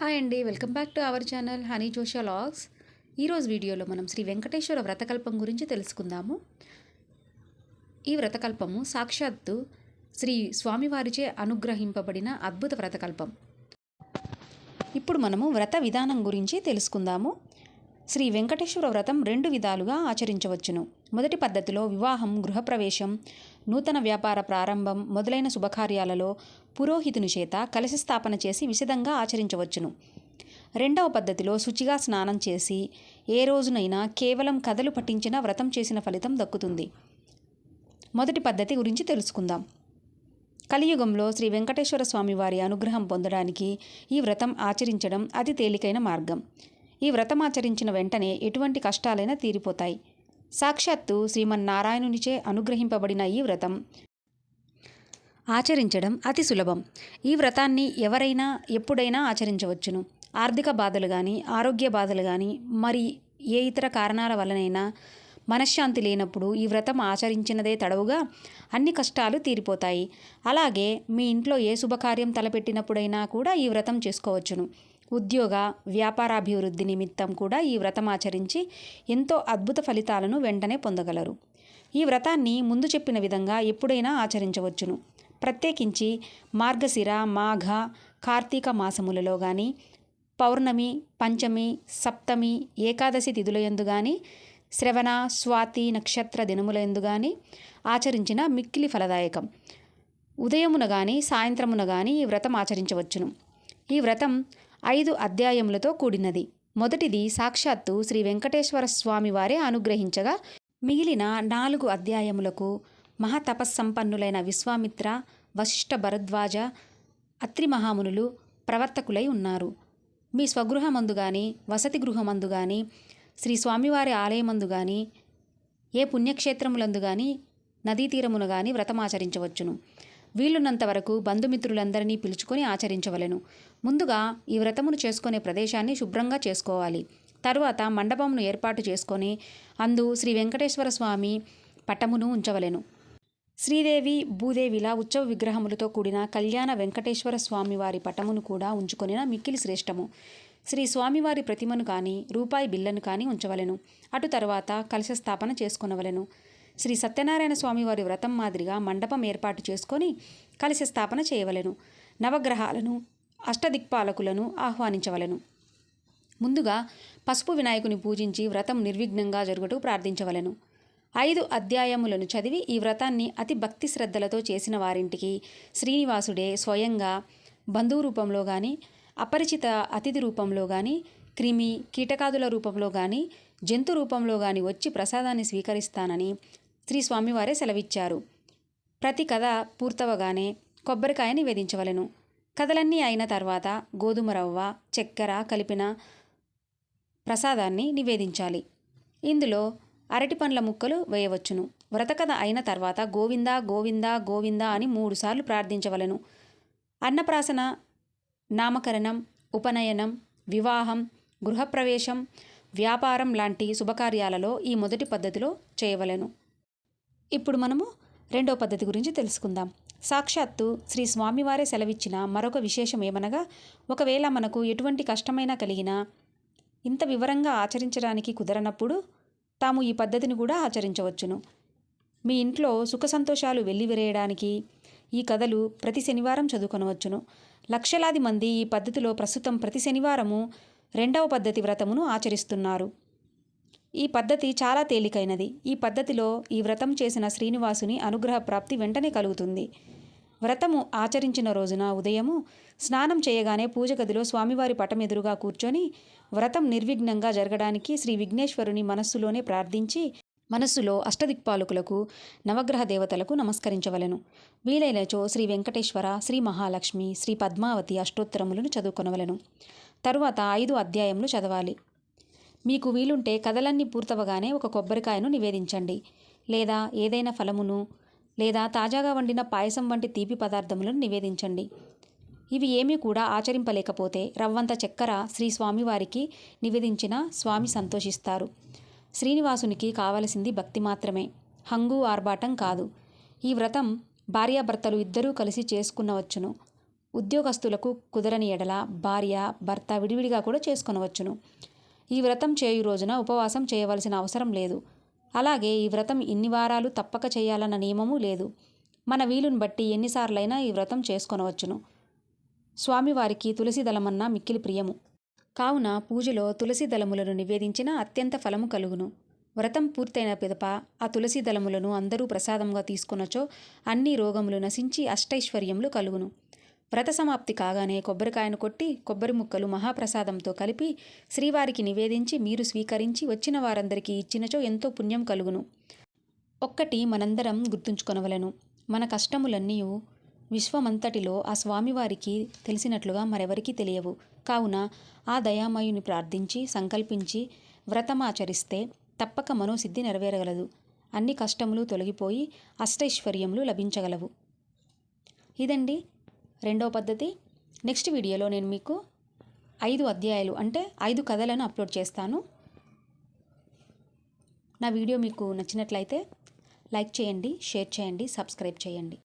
Hi అండి welcome back to our channel Honey జోషా logs. ఈరోజు వీడియోలో మనం శ్రీ వెంకటేశ్వర వ్రతకల్పం గురించి తెలుసుకుందాము. ఈ వ్రతకల్పము సాక్షాత్తు శ్రీ స్వామివారిచే అనుగ్రహింపబడిన అద్భుత వ్రతకల్పం. ఇప్పుడు మనము వ్రత విధానం గురించి తెలుసుకుందాము. శ్రీ వెంకటేశ్వర వ్రతం రెండు విధాలుగా ఆచరించవచ్చును. మొదటి పద్ధతిలో వివాహం గృహప్రవేశం నూతన వ్యాపార ప్రారంభం మొదలైన శుభకార్యాలలో పురోహితుని చేత కలశ స్థాపన చేసి విశదంగా ఆచరించవచ్చును. రెండవ పద్ధతిలో శుచిగా స్నానం చేసి ఏ రోజునైనా కేవలం కథలు పఠించిన వ్రతం చేసిన ఫలితం దక్కుతుంది. మొదటి పద్ధతి గురించి తెలుసుకుందాం. కలియుగంలో శ్రీ వెంకటేశ్వర స్వామి వారి అనుగ్రహం పొందడానికి ఈ వ్రతం ఆచరించడం అతి తేలికైన మార్గం. ఈ వ్రతం ఆచరించిన వెంటనే ఎటువంటి కష్టాలైనా తీరిపోతాయి. సాక్షాత్తు శ్రీమన్నారాయణునిచే అనుగ్రహింపబడిన ఈ వ్రతం. ఆచరించడం అతి సులభం. ఈ వ్రతాన్ని ఎవరైనా ఎప్పుడైనా ఆచరించవచ్చును. ఆర్థిక బాధలు కానీ ఆరోగ్య బాధలు కానీ మరి ఏ ఇతర కారణాల వలనైనా మనశ్శాంతి లేనప్పుడు ఈ వ్రతం ఆచరించినదే తడవుగా అన్ని కష్టాలు తీరిపోతాయి. అలాగే మీ ఇంట్లో ఏ శుభకార్యం తలపెట్టినప్పుడైనా కూడా ఈ వ్రతం చేసుకోవచ్చును. ఉద్యోగ వ్యాపారాభివృద్ధి నిమిత్తం కూడా ఈ వ్రతం ఆచరించి ఎంతో అద్భుత ఫలితాలను వెంటనే పొందగలరు. ఈ వ్రతాన్ని ముందు చెప్పిన విధంగా ఎప్పుడైనా ఆచరించవచ్చును. ప్రత్యేకించి మార్గశిర మాఘ కార్తీక మాసములలో కానీ పౌర్ణమి పంచమి సప్తమి ఏకాదశి తిథులయందు కానీ శ్రవణ స్వాతి నక్షత్ర దినములందు కానీ ఆచరించిన మిక్కిలి ఫలదాయకం. ఉదయమున కానీ సాయంత్రమున కానీ ఈ వ్రతం ఆచరించవచ్చును. ఈ వ్రతం ఐదు అధ్యాయములతో కూడినది. మొదటిది సాక్షాత్తు శ్రీ వెంకటేశ్వర స్వామి వారే అనుగ్రహించగా మిగిలిన నాలుగు అధ్యాయములకు మహాతపస్సంపన్నులైన విశ్వామిత్ర వశిష్ఠ భరద్వాజ అత్రి మహామునులు ప్రవర్తకులై ఉన్నారు. మీ స్వగృహమందు కానీ వసతి గృహమందు కానీ శ్రీ స్వామివారి ఆలయమందు కానీ ఏ పుణ్యక్షేత్రములందు కానీ నదీతీరమును కానీ వ్రతమాచరించవచ్చును. వీలున్నంత వరకు బంధుమిత్రులందరినీ పిలుచుకొని ఆచరించవలెను. ముందుగా ఈ వ్రతమును చేసుకునే ప్రదేశాన్ని శుభ్రంగా చేసుకోవాలి. తరువాత మండపమును ఏర్పాటు చేసుకొని అందు శ్రీ వెంకటేశ్వర స్వామి పటమును ఉంచవలెను. శ్రీదేవి భూదేవిల ఉత్సవ విగ్రహములతో కూడిన కళ్యాణ వెంకటేశ్వర స్వామి వారి పటమును కూడా ఉంచుకొనిన మిక్కిలి శ్రేష్టము. శ్రీ స్వామివారి ప్రతిమను కానీ రూపాయి బిల్లను కానీ ఉంచవలెను. అటు తర్వాత కలశ స్థాపన చేసుకొనవలెను. శ్రీ సత్యనారాయణ స్వామి వారి వ్రతం మాదిరిగా మండపం ఏర్పాటు చేసుకొని కలిసి స్థాపన చేయవలెను. నవగ్రహాలను అష్టదిక్పాలకులను ఆహ్వానించవలెను. ముందుగా పసుపు వినాయకుని పూజించి వ్రతం నిర్విఘ్నంగా జరుగుటూ ప్రార్థించవలెను. ఐదు అధ్యాయములను చదివి ఈ వ్రతాన్ని అతి భక్తి శ్రద్ధలతో చేసిన వారింటికి శ్రీనివాసుడే స్వయంగా బంధువు రూపంలో కానీ అపరిచిత అతిథి రూపంలో కానీ క్రిమి కీటకాదుల రూపంలో కానీ జంతు రూపంలో కానీ వచ్చి ప్రసాదాన్ని స్వీకరిస్తానని శ్రీ స్వామివారే సెలవిచ్చారు. ప్రతి కథ పూర్తవగానే కొబ్బరికాయ నివేదించవలను. కథలన్నీ అయిన తర్వాత గోధుమ రవ్వ చక్కెర కలిపిన ప్రసాదాన్ని నివేదించాలి. ఇందులో అరటి పండ్ల ముక్కలు వేయవచ్చును. వ్రతకథ అయిన తర్వాత గోవింద గోవింద గోవింద అని మూడుసార్లు ప్రార్థించవలెను. అన్నప్రాసన నామకరణం ఉపనయనం వివాహం గృహప్రవేశం వ్యాపారం లాంటి శుభకార్యాలలో ఈ మొదటి పద్ధతిలో చేయవలెను. ఇప్పుడు మనము రెండో పద్ధతి గురించి తెలుసుకుందాం. సాక్షాత్తు శ్రీ స్వామివారే సెలవిచ్చిన మరొక విశేషం ఏమనగా ఒకవేళ మనకు ఎటువంటి కష్టమైనా కలిగినా ఇంత వివరంగా ఆచరించడానికి కుదరనప్పుడు తాము ఈ పద్ధతిని కూడా ఆచరించవచ్చును. మీ ఇంట్లో సుఖ సంతోషాలు వెల్లివిరేయడానికి ఈ కథలు ప్రతి శనివారం చదువుకొనవచ్చును. లక్షలాది మంది ఈ పద్ధతిలో ప్రస్తుతం ప్రతి శనివారము రెండవ పద్ధతి వ్రతమును ఆచరిస్తున్నారు. ఈ పద్ధతి చాలా తేలికైనది. ఈ పద్ధతిలో ఈ వ్రతం చేసిన శ్రీనివాసుని అనుగ్రహ ప్రాప్తి వెంటనే కలుగుతుంది. వ్రతము ఆచరించిన రోజున ఉదయము స్నానం చేయగానే పూజ గదిలో స్వామివారి పటం ఎదురుగా కూర్చొని వ్రతం నిర్విఘ్నంగా జరగడానికి శ్రీ విఘ్నేశ్వరుని మనస్సులోనే ప్రార్థించి మనస్సులో అష్టదిక్పాలకులకు నవగ్రహ దేవతలకు నమస్కరించవలెను. వీలైనచో శ్రీ వెంకటేశ్వర శ్రీ మహాలక్ష్మి శ్రీ పద్మావతి అష్టోత్తరములను చదువుకొనవలెను. తరువాత ఐదు అధ్యాయములు చదవాలి. మీకు వీలుంటే కథలన్నీ పూర్తవగానే ఒక కొబ్బరికాయను నివేదించండి. లేదా ఏదైనా ఫలమును లేదా తాజాగా వండిన పాయసం వంటి తీపి పదార్థములను నివేదించండి. ఇవి ఏమీ కూడా ఆచరింపలేకపోతే రవ్వంత చక్కెర శ్రీ స్వామివారికి నివేదించిన స్వామి సంతోషిస్తారు. శ్రీనివాసునికి కావలసింది భక్తి మాత్రమే. హంగు ఆర్భాటం కాదు. ఈ వ్రతం భార్యాభర్తలు ఇద్దరూ కలిసి చేసుకున్నవచ్చును ఉద్యోగస్తులకు కుదరని ఎడల భార్య భర్త విడివిడిగా కూడా చేసుకొనవచ్చును. ఈ వ్రతం చేయు రోజున ఉపవాసం చేయవలసిన అవసరం లేదు. అలాగే ఈ వ్రతం ఇన్ని వారాలు తప్పక చేయాలన్న నియమము లేదు. మన వీలుని బట్టి ఎన్నిసార్లైనా ఈ వ్రతం చేసుకొనవచ్చును. స్వామివారికి తులసి దళమన్నా మిక్కిలి ప్రియము. కావున పూజలో తులసి దళములను నివేదించిన అత్యంత ఫలము కలుగును. వ్రతం పూర్తయిన పిదప ఆ తులసి దళములను అందరూ ప్రసాదంగా తీసుకునచో అన్ని రోగములు నశించి అష్టైశ్వర్యములు కలుగును. వ్రత సమాప్తి కాగానే కొబ్బరికాయను కొట్టి కొబ్బరి ముక్కలు మహాప్రసాదంతో కలిపి శ్రీవారికి నివేదించి మీరు స్వీకరించి వచ్చిన వారందరికీ ఇచ్చినచో ఎంతో పుణ్యం కలుగును. ఒక్కటి మనందరం గుర్తుంచుకొనవలను. మన కష్టములన్నీ విశ్వమంతటిలో ఆ స్వామివారికి తెలిసినట్లుగా మరెవరికీ తెలియవు. కావున ఆ దయామయుని ప్రార్థించి సంకల్పించి వ్రతమాచరిస్తే తప్పక మనోసిద్ధి నెరవేరగలదు. అన్ని కష్టములు తొలగిపోయి అష్టైశ్వర్యములు లభించగలవు. ఇదండి రెండవ పద్ధతి. నెక్స్ట్ వీడియోలో నేను మీకు ఐదు అధ్యాయాలు అంటే ఐదు కథలను అప్లోడ్ చేస్తాను. నా వీడియో మీకు నచ్చినట్లయితే లైక్ చేయండి షేర్ చేయండి సబ్స్క్రైబ్ చేయండి.